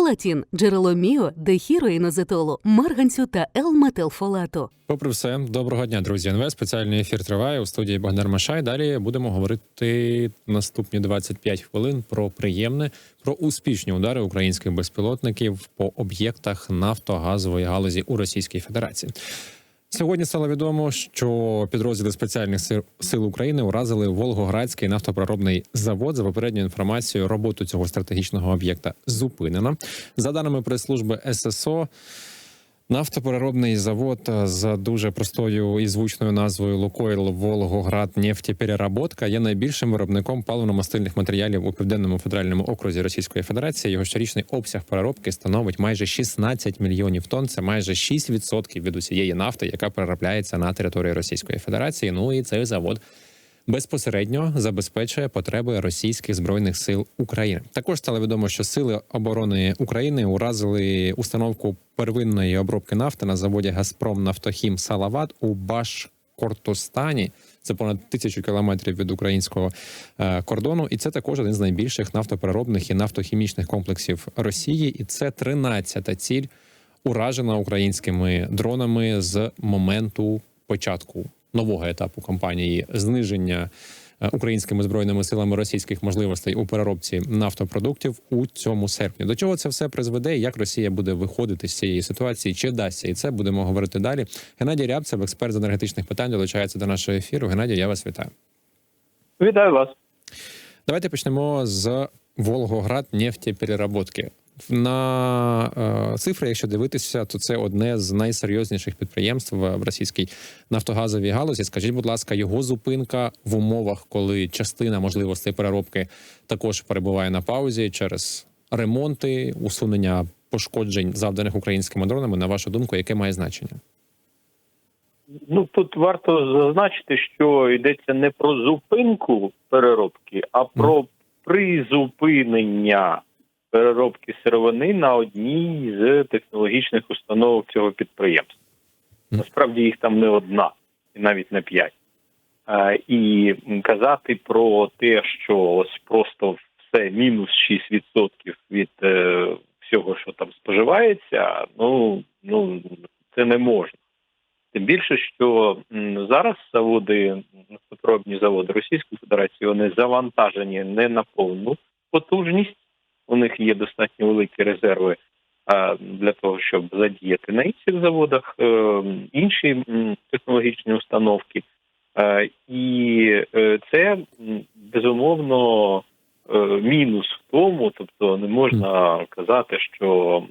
Фолатін – джерело міо, дехіроїнозетолу, марганцю та Л-метилфолату. Попри все, доброго дня, друзі. НВ спеціальний ефір триває у студії Богдан Машай. Далі будемо говорити наступні 25 хвилин про приємне, про успішні удари українських безпілотників по об'єктах нафтогазової галузі у Російській Федерації. Сьогодні стало відомо, що підрозділи спеціальних сил- України уразили Волгоградський нафтопроробний завод. За попередньою інформацією, роботу цього стратегічного об'єкта зупинено. За даними прес-служби ССО, Нафтопереробний завод е, за дуже простою і звучною назвою Лукойл Волгоград нефтепереработка є найбільшим виробником паливно-мастильних матеріалів у південному федеральному окрузі Російської Федерації. Його щорічний обсяг переробки становить майже 16 мільйонів тонн. Це майже 6% від усієї нафти, яка переробляється на території Російської Федерації. Ну і цей завод безпосередньо забезпечує потреби російських збройних сил України. Також стало відомо, що сили оборони України уразили установку первинної обробки нафти на заводі Газпром Нафтохім Салават у Башкортостані. Це понад тисячу кілометрів від українського е, кордону, і це також один з найбільших нафтопереробних і нафтохімічних комплексів Росії. І це 13-та ціль, уражена українськими дронами з моменту початку нового етапу кампанії зниження е, українськими збройними силами російських можливостей у переробці нафтопродуктів у цьому серпні. До чого це все призведе? і Як Росія буде виходити з цієї ситуації? Чи вдасться? І це будемо говорити далі. Геннадій Рябцев, експерт з енергетичних питань, долучається до нашого ефіру. Геннадій, я вас вітаю. Вітаю вас. Давайте почнемо з Волгоград нефтепереработки. На е, цифри, якщо дивитися, то це одне з найсерйозніших підприємств в російській нафтогазовій галузі. Скажіть, будь ласка, його зупинка в умовах, коли частина можливостей переробки також перебуває на паузі через ремонти, усунення пошкоджень, завданих українськими дронами. На вашу думку, яке має значення? Ну тут варто зазначити, що йдеться не про зупинку переробки, а про призупинення переробки сировини на одній з технологічних установок цього підприємства. Насправді їх там не одна, і навіть не п'ять. Е, І казати про те, що ось просто все мінус 6% від е, всього, що там споживається, ну, ну це не можна. Тим більше, що зараз заводи, нафтопробні заводи Російської Федерації, вони завантажені не на повну потужність. У них є достатньо великі резерви для того, щоб задіяти на інших заводах е, інші технологічні установки. Е, і е, це безумовно мінус в тому, тобто не можна казати, що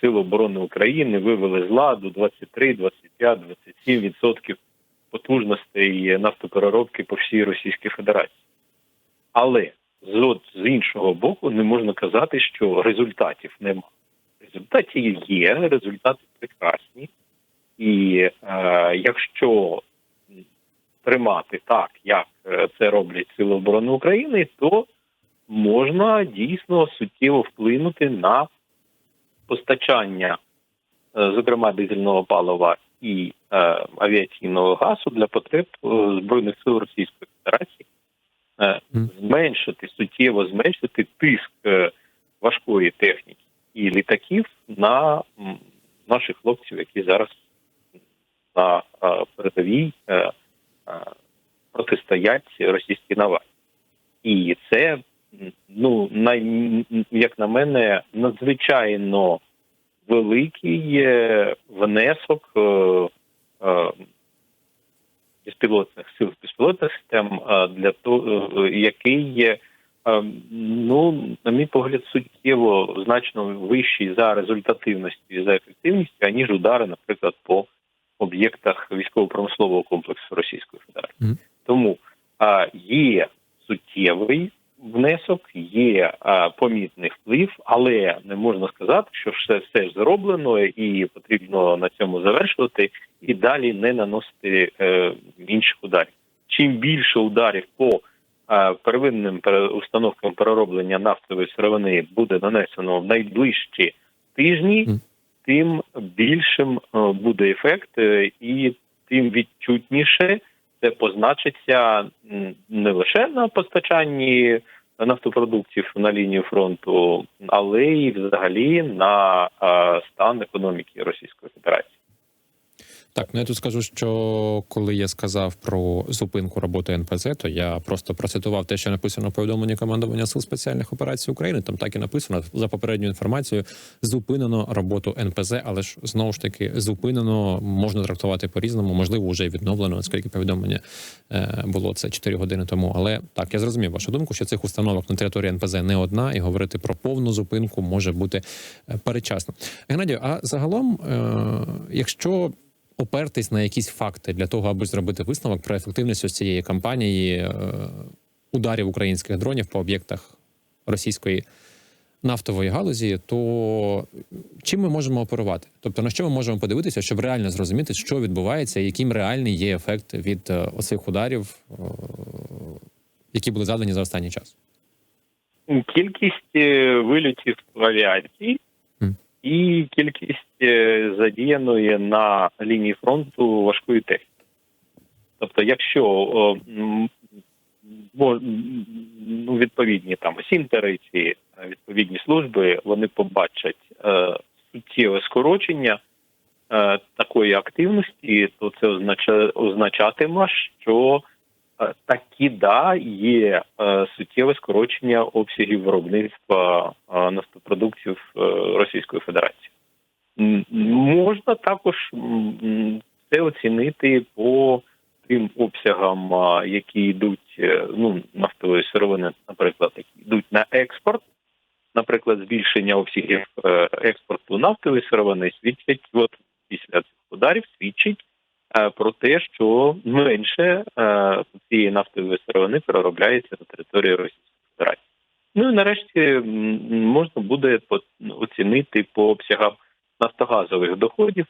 Сили оборони України вивели з ладу 23, 25, 27% потужностей нафтопереробки по всій Російській Федерації. Але з, з іншого боку не можна казати, що результатів нема. Результати є, результати прекрасні. І е, якщо тримати так, як е, це роблять Сили оборони України, то можна дійсно суттєво вплинути на постачання, е, зокрема дизельного палива і е, авіаційного газу для потреб е, збройних сил Російської. Зменшити суттєво зменшити тиск е, важкої техніки і літаків на наших хлопців, які зараз на е, передовій е, протистоять російській навалі. І це ну най, як на мене, надзвичайно великий внесок безпілотних сил безпілотних систем для того, який є, е, ну на мій погляд, суттєво значно вищий за результативністю і за ефективністю, аніж удари, наприклад, по об'єктах військово-промислового комплексу Російської Федерації. Мгм. Тому а, є суттєвий внесок, є а, помітний вплив, але не можна сказати, що все, все ж зроблено і потрібно на цьому завершувати і далі не наносити е, інших ударів. Чим більше ударів по первинним установкам перероблення нафтової сировини буде нанесено в найближчі тижні, тим більшим е, буде ефект, е, і тим відчутніше це позначиться не лише на постачанні нафтопродуктів на лінію фронту, але й взагалі на е, стан економіки Російської Федерації. Так, ну я тут скажу, що коли я сказав про зупинку роботи НПЗ, то я просто процитував те, що написано в повідомленні командування сил спеціальних операцій України. Там так і написано за попередньою інформацією. Зупинено роботу НПЗ, але ж знову ж таки зупинено можна трактувати по різному. Можливо, вже відновлено, оскільки повідомлення е, було це 4 години тому. Але так я зрозумів вашу думку, що цих установок на території НПЗ не одна, і говорити про повну зупинку може бути е, передчасно. Геннадію, а загалом, е, якщо опертись на якісь факти для того, аби зробити висновок про ефективність ось цієї кампанії е, ударів українських дронів по об'єктах російської нафтової галузі, то чим ми можемо оперувати? Тобто на що ми можемо подивитися, щоб реально зрозуміти, що відбувається, і яким реальний є ефект від е, оцих ударів, е, які були задані за останній час? Кількість вильотів авіації. І кількість е, задіяної на лінії фронту важкої техніки. Тобто, якщо бо, ну, відповідні там сінтери чи е, відповідні служби вони побачать е, суттєве скорочення е, такої активності, то це означа, означатиме, що Такі да є е, суттєве скорочення обсягів виробництва е, нафтопродуктів е, Російської Федерації. Можна також це оцінити по тим обсягам, які йдуть е, ну нафтової сировини, наприклад, які йдуть на експорт. Наприклад, збільшення обсягів е, експорту нафтової сировини свідчить, от після цих ударів свідчить е, про те, що менше е, цієї нафтової сировини переробляється на території Російської Федерації. Ну і нарешті можна буде по- оцінити по обсягам нафтогазових доходів.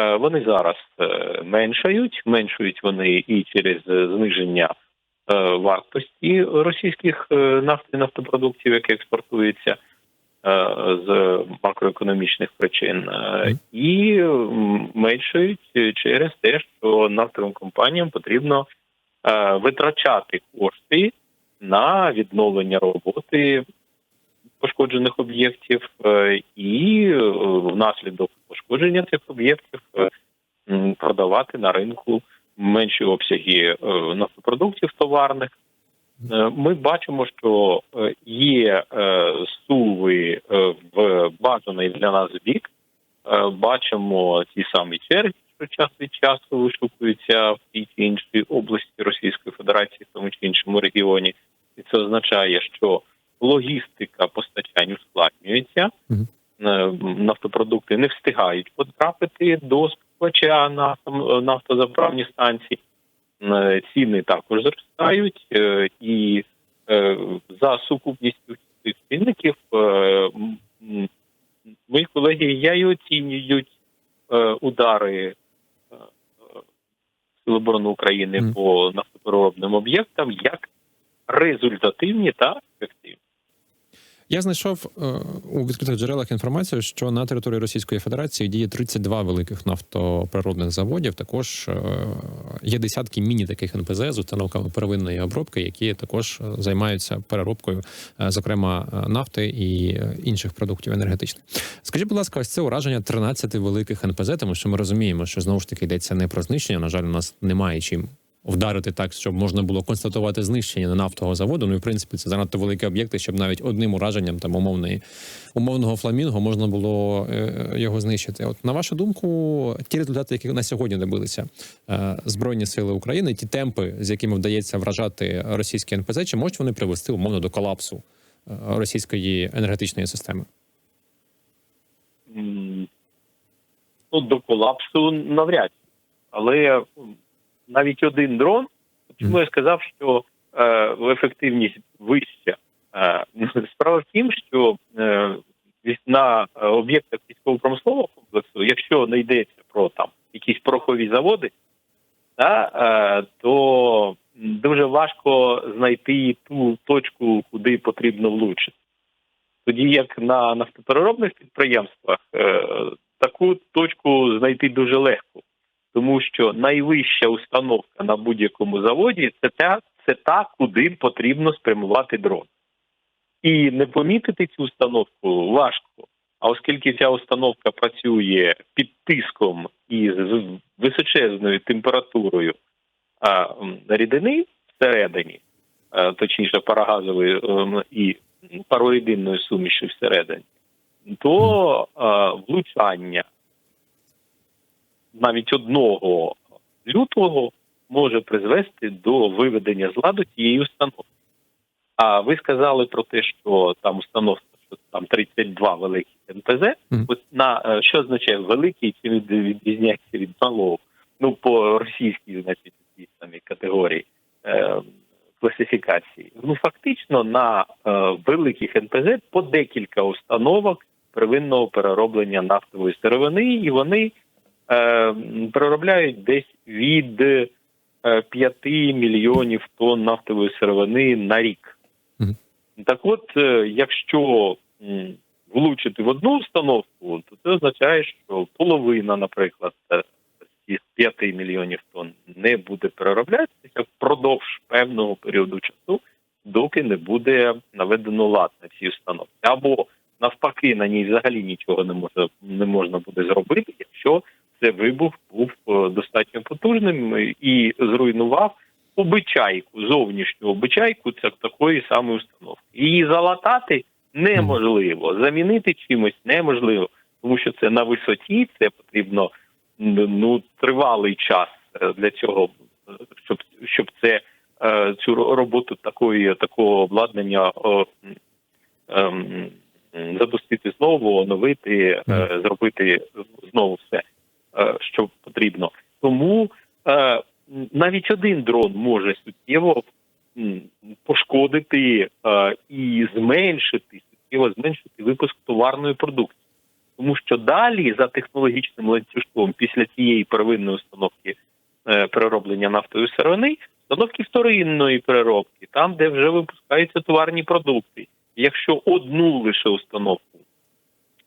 Е, Вони зараз е, меншають, меншують вони і через е, зниження е, вартості російських е, нафт і нафтопродуктів, які експортуються е, з макроекономічних причин, е, і меншують через те, що нафтовим компаніям потрібно е, витрачати кошти на відновлення роботи пошкоджених об'єктів, е, і е, внаслідок пошкодження цих об'єктів е, продавати на ринку менші обсяги е, нафтопродуктів товарних. Е, Ми бачимо, що е, є е, суви в бажаний для нас бік. Бачимо ті самі черги, що час від часу вишукуються в тій чи іншій області Російської Федерації, в тому чи іншому регіоні, і це означає, що логістика постачань ускладнюється. Мгм. Е, Нафтопродукти не встигають потрапити до споживача на нафтозаправні станції. Е, Ціни також зростають, е, і е, за сукупністю цих цінників мої колеги я й оцінюють удари Сил оборони України по нафтопереробним об'єктам як результативні та ефективні. Я знайшов е, у відкритих джерелах інформацію, що на території Російської Федерації діє 32 великих нафтоприробних заводів. Також е, є десятки міні таких НПЗ з установками первинної обробки, які також е, займаються переробкою, зокрема нафти і інших продуктів енергетичних. Скажіть, будь ласка, ось це ураження 13 великих НПЗ, тому що ми розуміємо, що знову ж таки йдеться не про знищення. На жаль, у нас немає чим вдарити так, щоб можна було констатувати знищення на нафтового заводу. Ну і в принципі це занадто великі об'єкти, щоб навіть одним ураженням там умовної умовного фламінго можна було е, його знищити. От на вашу думку, ті результати, які на сьогодні добилися е, збройні сили України, ті темпи, з якими вдається вражати російські НПЗ, чи можуть вони привести умовно до колапсу е, російської енергетичної системи? Ну, до колапсу навряд. Але навіть один дрон, чому я сказав, що е, ефективність вища. Е, справа в тім, що е, на е, об'єктах військово-промислового комплексу, якщо не йдеться про там якісь порохові заводи, та, е, то дуже важко знайти ту точку, куди потрібно влучити. Тоді як на нафтопереробних підприємствах е, таку точку знайти дуже легко, тому що найвища установка на будь-якому заводі це та це та, куди потрібно спрямувати дрон. І не помітити цю установку важко. А оскільки ця установка працює під тиском і з височезною температурою а, рідини всередині, е, точніше парагазової ем, і пароїдинної суміші всередині, то е, влучання навіть одного лютого може призвести до виведення з ладу цієї установки. А ви сказали про те, що там установка, що там 32 великих НПЗ. Мгм. От на е, що означає великий чи від- відрізняється від малого? Ну по російській, значить, цій самій категорії е, класифікації. Ну фактично на е, великих НПЗ по декілька установок первинного перероблення нафтової сировини, і вони переробляють десь від е, 5 мільйонів тонн нафтової сировини на рік. Мгм. Так от, е, якщо влучити в одну установку, то це означає, що половина, наприклад, е, з цих 5 мільйонів тонн не буде перероблятися впродовж певного періоду часу, доки не буде наведено лад на цій установці. Або навпаки, на ній взагалі нічого не може не можна буде зробити, якщо цей вибух був е, достатньо потужним і зруйнував обичайку, зовнішню обичайку це такої самої установки. Її залатати неможливо, замінити чимось неможливо, тому що це на висоті, це потрібно ну тривалий час е, для цього, щоб щоб це е, цю роботу такої такого обладнання ем, запустити знову, оновити, зробити знову все, що потрібно. Тому е, навіть один дрон може суттєво пошкодити е, і зменшити суттєво зменшити випуск товарної продукції. Тому що далі за технологічним ланцюжком після цієї первинної установки е, перероблення нафтової сировини, установки вторинної переробки, там, де вже випускаються товарні продукти. Якщо одну лише установку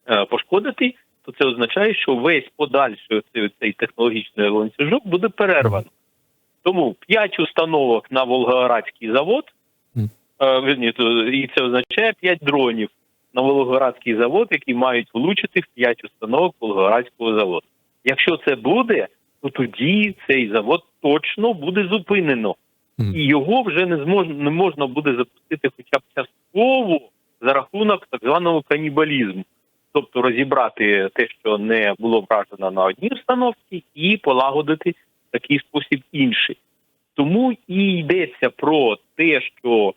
е, пошкодити, то це означає, що весь подальший цей, цей технологічний ланцюжок буде перервано. Тому 5 установок на Волгоградський завод, е, і це означає 5 дронів на Волгоградський завод, які мають влучити в 5 установок Волгоградського заводу. Якщо це буде, то тоді цей завод точно буде зупинено, і його вже не змож, не можна буде запустити, хоча б частково за рахунок так званого канібалізму. Тобто розібрати те, що не було вражено на одній установці, і полагодити в такий спосіб інший. Тому і йдеться про те, що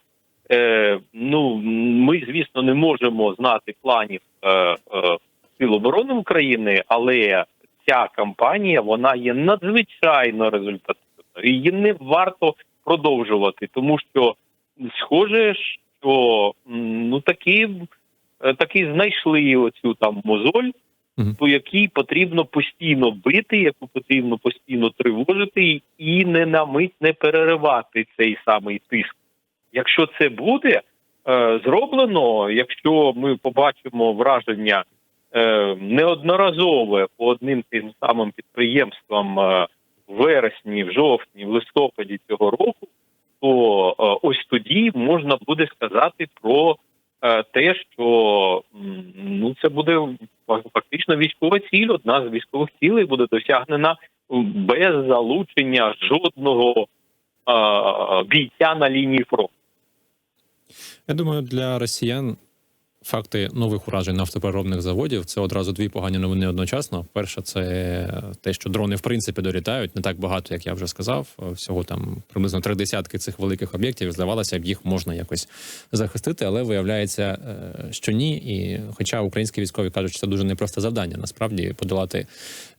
е, ну ми, звісно, не можемо знати планів е, е, Сил оборони України, але ця кампанія вона є надзвичайно результативною. Її не варто продовжувати, тому що схоже, що ну таки, таки знайшли оцю там мозоль, Мгм. по якій потрібно постійно бити, яку потрібно постійно тривожити, і не на мить не переривати цей самий тиск. Якщо це буде е, зроблено, якщо ми побачимо враження е, неодноразове по одним тим самим підприємствам е, в вересні, в жовтні, в листопаді цього року, то е, ось тоді можна буде сказати про е, те, що ну це буде фактично військова ціль. Одна з військових цілей буде досягнена без залучення жодного е, бійця на лінії фронту. Я думаю, для росіян факти нових уражень нафтопереробних заводів це одразу дві погані новини одночасно. Перше, це те, що дрони в принципі долітають не так багато, як я вже сказав. Всього там приблизно три десятки цих великих об'єктів. Здавалося б, їх можна якось захистити, але виявляється, е, що ні. І хоча українські військові кажуть, що це дуже непросте завдання, насправді подолати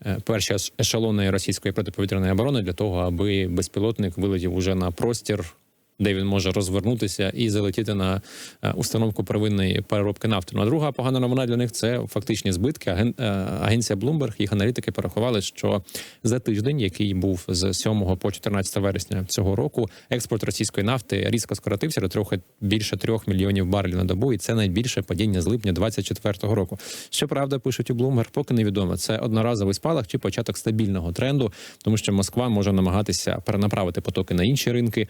е, перші еш- ешелони російської протиповітряної оборони для того, аби безпілотник вилетів уже на простір де він може розвернутися і залетіти на е, установку первинної переробки нафти. Ну а друга погана новина для них це фактичні збитки. Аген- е, Агенція Bloomberg, їх аналітики порахували, що за тиждень, який був з 7 по 14 вересня цього року, експорт російської нафти різко скоротився до трохи більше трьох мільйонів барелів на добу, і це найбільше падіння з липня 24 року. Щоправда, пишуть у Bloomberg, поки невідомо, це одноразовий спалах чи початок стабільного тренду, тому що Москва може намагатися перенаправити потоки на інші ринки.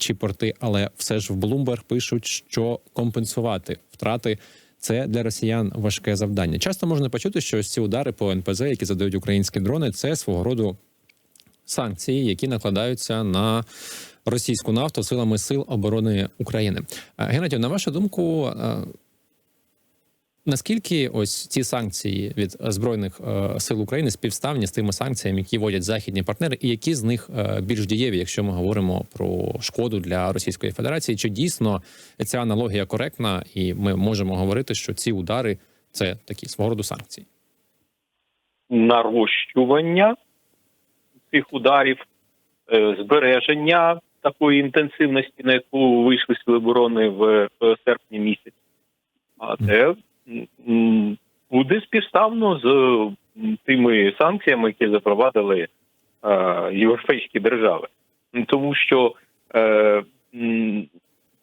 Чи порти, але все ж в Bloomberg пишуть, що компенсувати втрати. Це для росіян важке завдання. Часто можна почути, що ось ці удари по НПЗ, які задають українські дрони, це свого роду санкції, які накладаються на російську нафту силами сил оборони України. Е, Геннадію, на вашу думку, е, наскільки ось ці санкції від збройних е, сил України співставні з тими санкціями, які вводять західні партнери, і які з них е, більш дієві, якщо ми говоримо про шкоду для Російської Федерації? Чи дійсно ця аналогія коректна, і ми можемо говорити, що ці удари це такі свого роду санкції? нарощування цих ударів, е, збереження такої інтенсивності, на яку вийшли сили оборони в серпні місяці. А це буде співставно з тими санкціями, які запровадили е, європейські держави. Тому що е,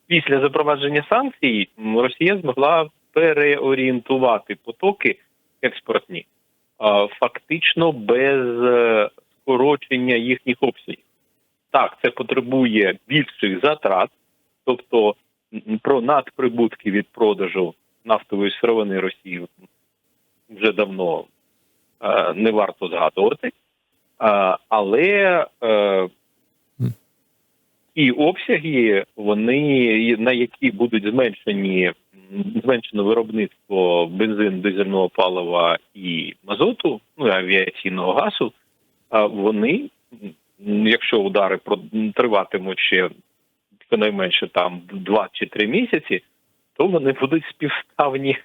після запровадження санкцій Росія змогла переорієнтувати потоки експортні фактично без е, скорочення їхніх обсягів. Так, це потребує більших затрат, тобто про надприбутки від продажу нафтової сировини Росії вже давно е, не варто згадувати. Е, але е, ті обсяги, вони на які будуть зменшені зменшено виробництво бензин, дизельного палива і мазоту, ну і авіаційного газу, вони, якщо удари триватимуть ще щонайменше там 2 чи 3 місяці, то вони будуть співставні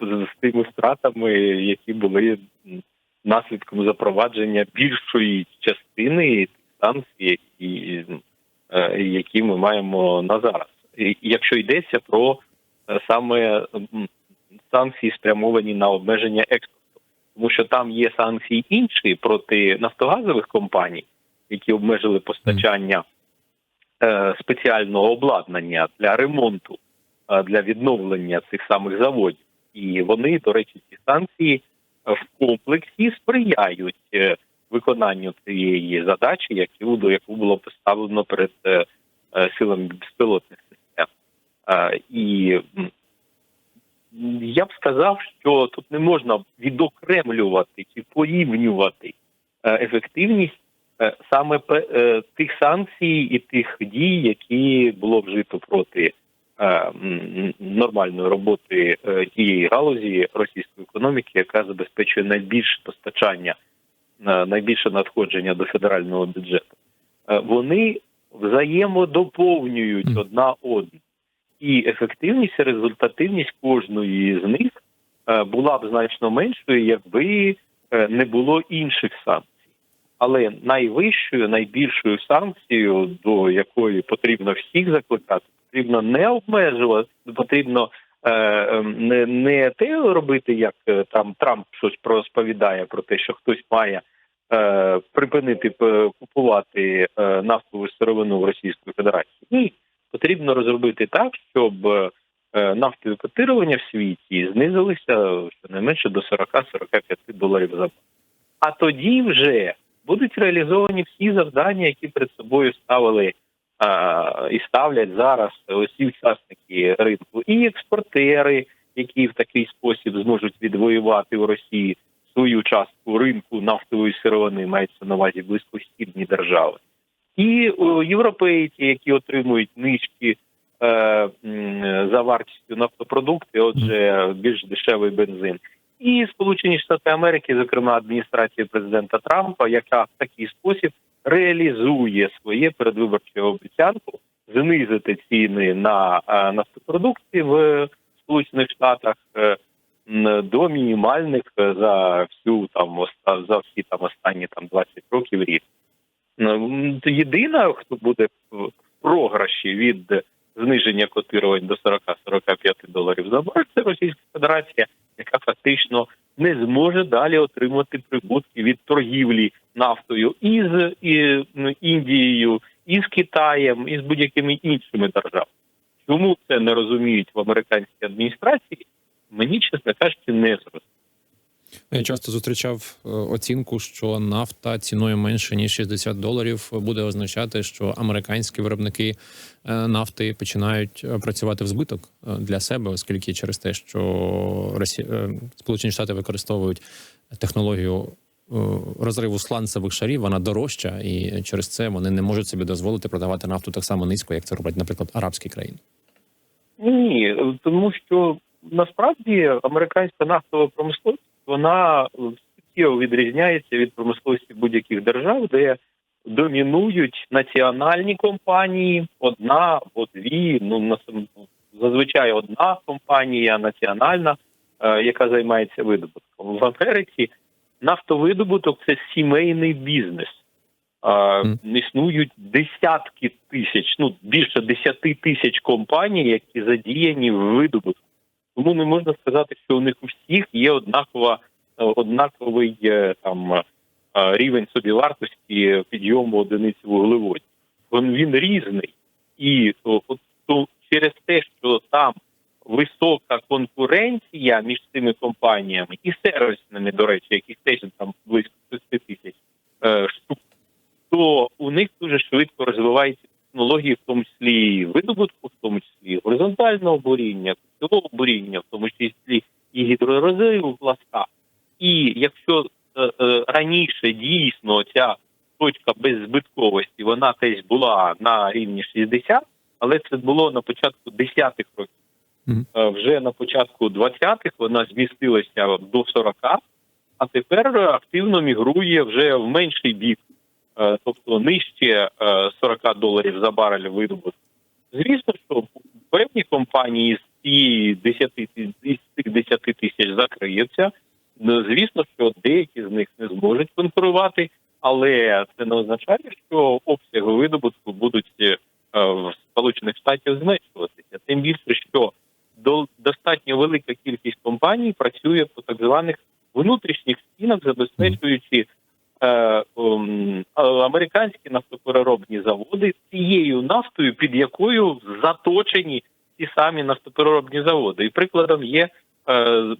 з тими втратами, які були наслідком запровадження більшої частини санкцій, і, е, які ми маємо на зараз. І якщо йдеться про е, саме санкції, спрямовані на обмеження експорту, тому що там є санкції інші проти нафтогазових компаній, які обмежили постачання е, спеціального обладнання для ремонту, для відновлення цих самих заводів. І вони, до речі, ці санкції е, в комплексі сприяють е, виконанню цієї задачі, яку, до яку було поставлено перед е, е, силами безпілотних систем. Е, І я б сказав, що тут не можна відокремлювати чи порівнювати е, ефективність е, саме е, тих санкцій і тих дій, які було вжито проти е, нормальної роботи е, тієї галузі російської економіки, яка забезпечує найбільше постачання, е, найбільше надходження до федерального бюджету. Е, Вони взаємодоповнюють одна одну. І ефективність і результативність кожної з них е, була б значно меншою, якби е, не було інших санкцій. Але найвищою, найбільшою санкцією, до якої потрібно всіх закликати, потрібно не обмежувати, потрібно е, е, не, не те робити, як е, там Трамп щось розповідає про те, що хтось має е, припинити купувати е, нафтову сировину в Російської Федерації. Ні, потрібно розробити так, щоб е, нафтові котирування в світі знизилися щонайменше до 40-45 доларів за барель. А тоді вже будуть реалізовані всі завдання, які перед собою ставили і ставлять зараз усі учасники ринку, і експортери, які в такий спосіб зможуть відвоювати у Росії свою частку ринку нафтової сировини, мається на увазі близькосхідні держави, і о, європейці, які отримують низькі е, за вартістю нафтопродукти, отже, більш дешевий бензин. І Сполучені Штати Америки, зокрема адміністрація президента Трампа, яка в такий спосіб реалізує своє передвиборче обіцянку знизити ціни на е, нафтопродукти в Сполучених Штатах е, до мінімальних е, за всю там за всі там останні там 20 років рік. М, Єдина, хто буде в програші від зниження котирувань до 40-45 доларів за барель, це Російська Федерація, яка фактично не зможе далі отримати прибутки від торгівлі нафтою із і, ну, Індією, і з Китаєм, і з будь-якими іншими державами. Чому це не розуміють в американській адміністрації? Мені чесно кажучи, не зрозуміло. Я часто зустрічав е, оцінку, що нафта ціною менше ніж 60 доларів буде означати, що американські виробники е, нафти починають е, працювати в збиток для себе, оскільки через те, що Росі... Сполучені Штати використовують технологію розриву сланцевих шарів, вона дорожча, і через це вони не можуть собі дозволити продавати нафту так само низько, як це роблять, наприклад, арабські країни. Ні, тому що насправді американська нафтова промисловість вона суттєво відрізняється від промисловості будь-яких держав, де домінують національні компанії, одна або дві. Ну зазвичай одна компанія національна, е, яка займається видобутком. В Америці нафтовидобуток це сімейний бізнес. Е, Існують десятки тисяч, ну більше десяти тисяч компаній, які задіяні в видобутку. Тому не можна сказати, що у них у всіх є однакова е, однаковий е, там е, рівень собівартості підйому одиниці вуглеводів. Він, різний, і от, то через те, що там висока конкуренція між цими компаніями і сервісними, до речі, яких теж там близько 6 тисяч штук, то у них дуже швидко розвиваються технології, в тому числі і видобутку, в тому числі горизонтального буріння, кільцевого буріння, в тому числі і гідророзриву пласта. І якщо е, е, раніше дійсно ця точка беззбитковості вона десь була на рівні 60, але це було на початку 10-х років. Мгм. Е, Вже на початку 20-х вона змістилася до 40, а тепер активно мігрує вже в менший бік, тобто нижче е, 40 доларів за барель видобутку. Звісно, що певні компанії з цієї 10 цих 10 тисяч закриються. Ну, Звісно, що деякі з них не зможуть конкурувати, але це не означає, що обсяги видобутку будуть е, в Сполучених Штатів зменшуватися. Тим більше, що до- достатньо велика кількість компаній працює по так званих внутрішніх стінах, забезпечуючи е, е, американські нафтопереробні заводи цією нафтою, під якою заточені ті самі нафтопереробні заводи. І прикладом є е,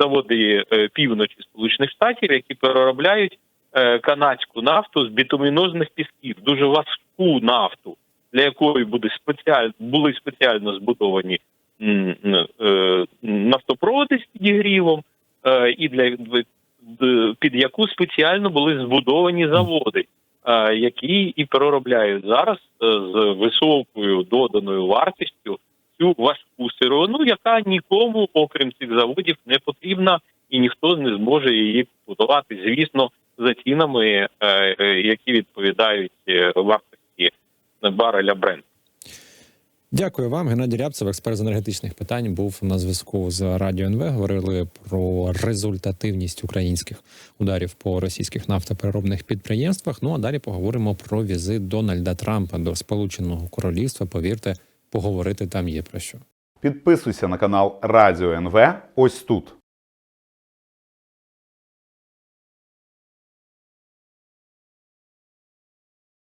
заводи е, півночі Сполучених Штатів, які переробляють е, канадську нафту з бітумінозних пісків, дуже важку нафту, для якої буде спеціаль... були спеціально збудовані е, нафтопроводи з підігрівом, е, і для під яку спеціально були збудовані заводи, е, які і переробляють зараз е, з високою доданою вартістю цю важку сировину, яка нікому, окрім цих заводів, не потрібна, і ніхто не зможе її будувати, звісно, за цінами, е, е, які відповідають е, вартості бареля Брент. Дякую вам, Геннадій Рябцев, експерт з енергетичних питань, був на зв'язку з Радіо НВ. Говорили про результативність українських ударів по російських нафтопереробних підприємствах. Ну а далі поговоримо про візит Дональда Трампа до Сполученого Королівства. Повірте, поговорити там є про що. Підписуйся на канал Радіо НВ ось тут.